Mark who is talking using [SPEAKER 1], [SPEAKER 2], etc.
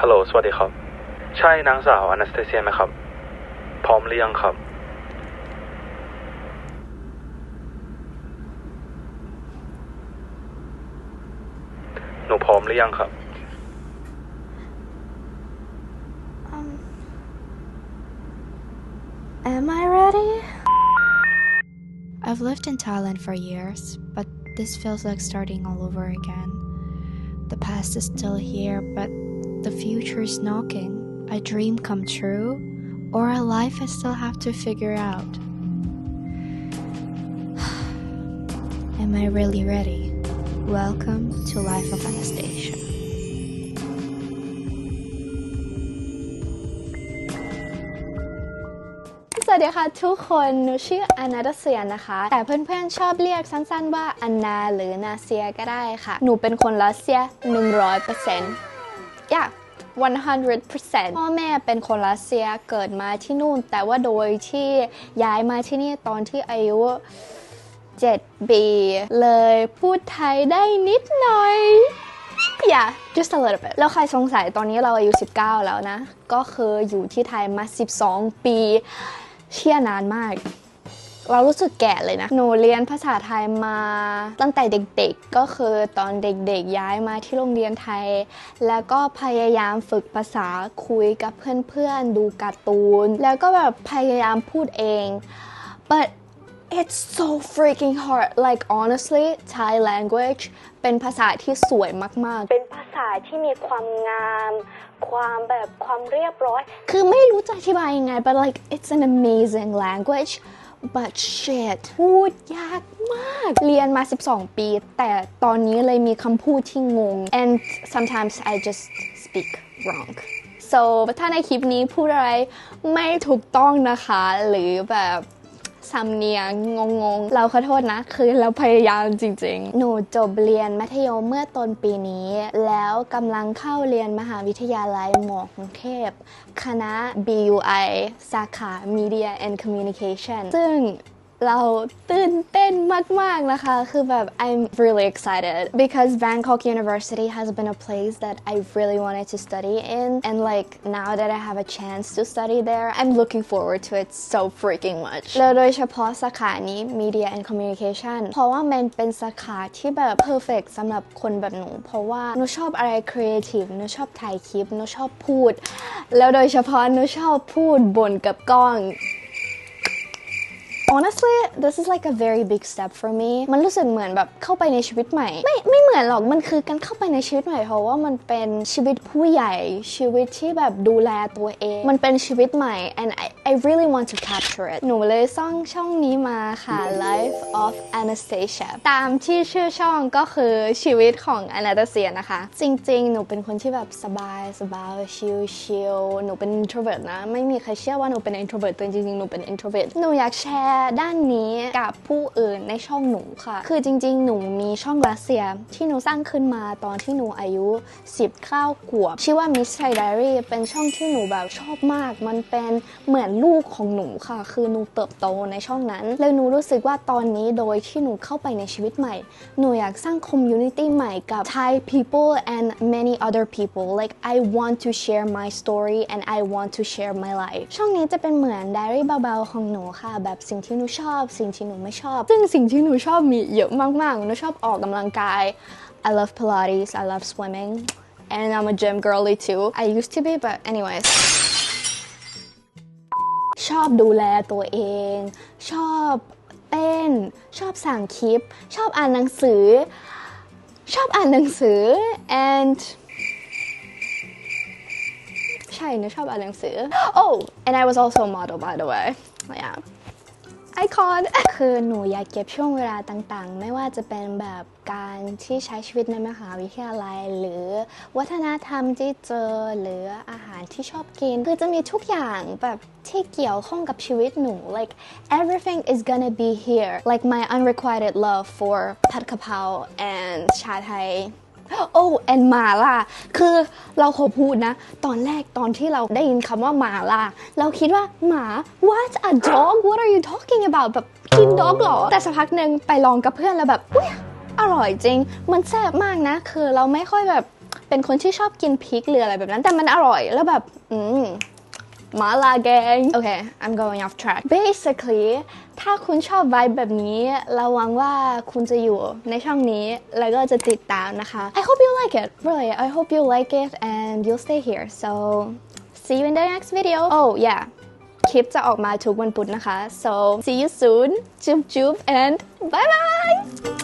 [SPEAKER 1] ฮัลโหล สวัสดีครับ ใช่นางสาวอนาสเตเซียไหมครับ พร้อมหรือยังครับ หนูพร้อมหรือยังครับ
[SPEAKER 2] Um, am I ready? I've lived in Thailand for years, but this feels like starting all over again. The past is still here, but the future is knocking. A dream come true, or a life I still have to figure out. Am I really ready? Welcome to Life of Anastasia.
[SPEAKER 3] สดีค่ะทุกคนหนูชื่ออนาดเซียนะคะ แต่เพื่อนๆชอบเรียกสั้นๆว่าอันนาหรือนาเซียก็ได้ค่ะ หนูเป็นคนรัสเซีย 100%อย่า100%พ่อแม่เป็นคนรัสเซียเกิดมาที่นู่น แต่ว่าโดยที่ย้ายมาที่นี่ตอนที่อายุ7ปีเลยพูดไทยได้นิดหน่อย yeah just a little bit แล้วใครสงสัยตอนนี้เราอายุ 19 แล้วนะ ก็คืออยู่ที่ไทยมา 12 ปี เชี่ยนานมาก เรารู้สึกแก่เลยนะ หนูเรียนภาษาไทยมาตั้งแต่เด็กๆ ก็คือตอนเด็กๆ ย้ายมาที่โรงเรียนไทย แล้วก็พยายามฝึกภาษาคุยกับเพื่อนๆ ดูการ์ตูน แล้วก็แบบพยายามพูดเอง but it's so freaking hard like honestly Thai language เป็นภาษาที่สวยมากๆ เป็นภาษาที่มีความงาม ความแบบความเรียบร้อย คือไม่รู้จะอธิบายยังไง but like it's an amazing language but shit พูดยากมาก เรียนมา 12 ปี แต่ตอนนี้เลยมีคำพูดที่งง and sometimes I just speak wrong so ถ้าในคลิปนี้พูดอะไรไม่ถูกต้องนะคะ หรือแบบ สำเนียงงงๆ เราขอโทษนะ คือเราพยายามจริงๆ หนูจบเรียนมัธยมเมื่อต้นปีนี้ แล้วกำลังเข้าเรียนมหาวิทยาลัยหมอกรุงเทพ คณะ BUI สาขา Media and Communication ซึ่ง เราตื่นเต้นมากๆนะคะคือแบบ I'm really excited because Bangkok University has been a place that I really wanted to study in and like now that I have a chance to study there I'm looking forward to it so freaking much แล้วโดยเฉพาะสาขานี้ Media and Communication เพราะว่ามันเป็นสาขาที่แบบ perfect สำหรับคนแบบหนู เพราะว่าหนูชอบอะไร creative หนูชอบถ่ายคลิปหนูชอบพูด แล้วโดยเฉพาะหนูชอบพูดบนกับกล้อง honestly this is like a very big step for me มันรู้สึกเหมือนแบบเข้าไปในชีวิตใหม่ ไม่ไม่เหมือนหรอก มันคือการเข้าไปในชีวิตใหม่เพราะว่ามันเป็นชีวิตผู้ใหญ่ชีวิตที่แบบดูแลตัวเอง มันเป็นชีวิตใหม่ and I I really want to capture it หนูเลยสร้างช่องนี้มาค่ะ Life of Anastasia ตามที่ชื่อช่องก็คือชีวิตของ Anastasia นะคะ จริง ๆ หนูเป็นคนที่แบบสบายสบายชิลชิลหนูเป็น introvert นะ ไม่มีใครเชื่อว่าหนูเป็น introvert แต่จริงๆ หนูเป็น introvert หนูอยากแชร์ด้านนี้กับผู้อื่นในช่องหนูค่ะ คือจริงๆ หนูมีช่องรัสเซียที่หนูสร้างขึ้นมาตอนที่หนูอายุ19ขวบ ชื่อว่า Miss Thai Diary เป็นช่องที่หนูแบบชอบมาก มันเป็นเหมือนลูกของหนูค่ะ คือหนูเติบโตในช่องนั้น แล้วหนูรู้สึกว่าตอนนี้โดยที่หนูเข้าไปในชีวิตใหม่ หนูอยากสร้างคอมมูนิตี้ใหม่กับ Thai people and many other people like I want to share my story and I want to share my life ช่องนี้จะเป็นเหมือนไดอารี่เบาๆของหนูค่ะ แบบสิ่งที่ที่หนูชอบ สิ่งที่หนูไม่ชอบ ซึ่งสิ่งที่หนูชอบมีเยอะมากๆ หนูชอบออกกำลังกาย I love Pilates I love swimming and I'm a gym girly too I used to be but anyways ชอบดูแลตัวเอง ชอบเต้น ชอบสั่งคลิป ชอบอ่านหนังสือ ชอบอ่านหนังสือ and ใช่หนูชอบอ่านหนังสือ oh and I was also a model by the way yeah icon คือหนูอยากเก็บช่วงเวลาต่างๆ ไม่ว่าจะเป็นแบบการที่ใช้ชีวิตในมหาวิทยาลัย หรือวัฒนธรรมที่เจอหรืออาหารที่ชอบกิน คือจะมีทุกอย่างแบบที่เกี่ยวข้องกับชีวิตหนู like everything is gonna be here like my unrequited love for ผัดกะเพรา and ชาไทย โอ้แอนมาล่าคือเราขอพูดนะ ตอนแรกตอนที่เราได้ยินคำว่ามาล่าเราคิดว่าหมา what a dog what are you talking about แบบกินด็อกหรอ แต่สักพักหนึ่งไปลองกับเพื่อนแล้วแบบอุ้ยอร่อยจริง มันแซ่บมากนะ คือเราไม่ค่อยแบบเป็นคนที่ชอบกินพริกหรืออะไรแบบนั้น แต่มันอร่อยแล้วแบบ อืม มาลาแกงโอเค I'm going off track basically ถ้าคุณชอบ vibe แบบนี้เราหวังว่าคุณจะอยู่ในช่องนี้ แล้วก็จะติดตามนะคะ I hope you like it really I hope you like it and you'll stay here so see you in the next video oh yeah คลิปจะออกมาทุกวันพุธนะคะ so see you soon จุ๊บจุ๊บ and bye bye